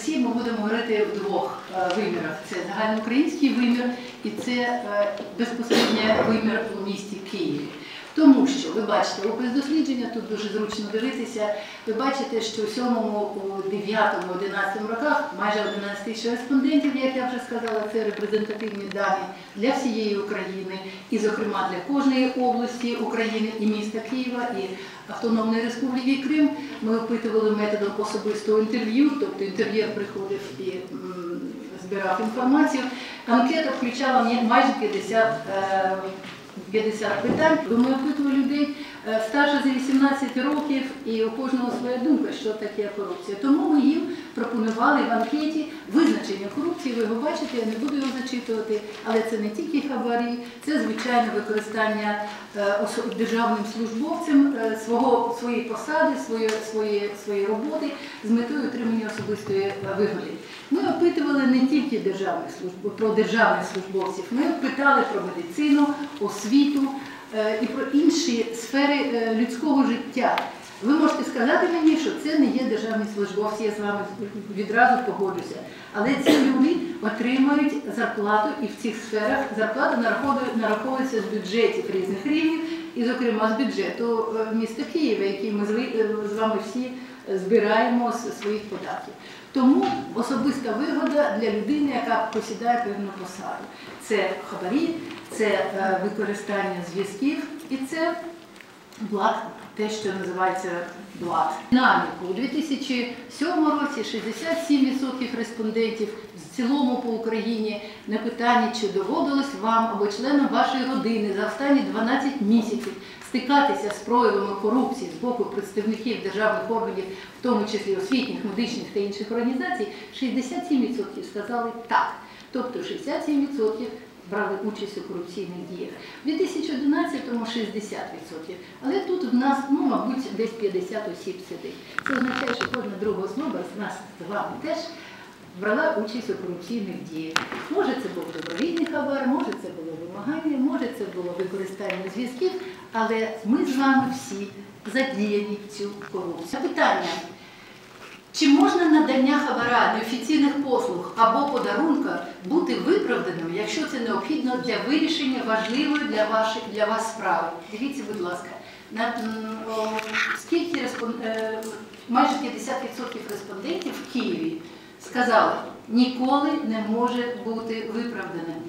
Всі ми будемо говорити в двох е, вимірах: це загальноукраїнський вимір і це е, безпосередньо вимір у місті Києві. Тому що ви бачите, опис дослідження тут дуже зручно дивитися. Ви бачите, що у 7, у 9, 11 роках майже 11 тисяч респондентів, як я вже сказала, це репрезентативні дані для всієї України, і, зокрема, для кожної області України і міста Києва, і Автономної Республіки Крим. Ми опитували методом особистого інтерв'ю, тобто інтерв'єр приходив і збирав інформацію. Анкета включала майже 50 е, 50 питань. Ми опитували людей е, старше за 18 років, і у кожного своя думка, що таке корупція. Тому ми їм пропонували в анкеті визначення корупції. Ви його бачите, я не буду його зачитувати, але це не тільки хабарі, це звичайне використання е, державним службовцем е, свого своєї посади, своєї своєї своєї роботи з метою отримання особистої вигоди. Ми опитували не тільки державних служб про державних службовців, ми питали про медицину, освіту е, і про інші сфери е, людського життя. Ви можете сказати мені, що це не є державні службовці, я з вами відразу погоджуся. Але ці люди отримують зарплату і в цих сферах зарплата нараховується з бюджетів різних рівнів, і, зокрема, з бюджету е, міста Києва, який ми з вами всі збираємо з своїх податків. Тому особиста вигода для людини, яка посідає певну посаду. Це хабарі, це е, використання зв'язків і це блат, те, що називається блат. Динаміку у 2007 році 67% респондентів в цілому по Україні на питання, чи доводилось вам або членам вашої родини за останні 12 місяців стикатися з проявами корупції з боку представників державних органів, в тому числі освітніх, медичних та інших організацій, 67% сказали так. Тобто 67% брали участь у корупційних діях. У 2011-му 60%. Але тут в нас, ну, мабуть, десь 50 осіб сидить. Це означає, що кожна друга особа з нас з вами теж брала участь у корупційних діях. Може, це був добровільний хабар, може, це було вимагання, може, це було використання зв'язків, але ми з вами всі задіяні в цю корупцію. Питання. Чи можна надання хабара неофіційних послуг або подарунка бути виправданим, якщо це необхідно для вирішення важливої для, ваших, для вас справи? Дивіться, будь ласка, на, о, скільки респон... е, майже 50% респондентів в Києві сказали, ніколи не може бути виправданим.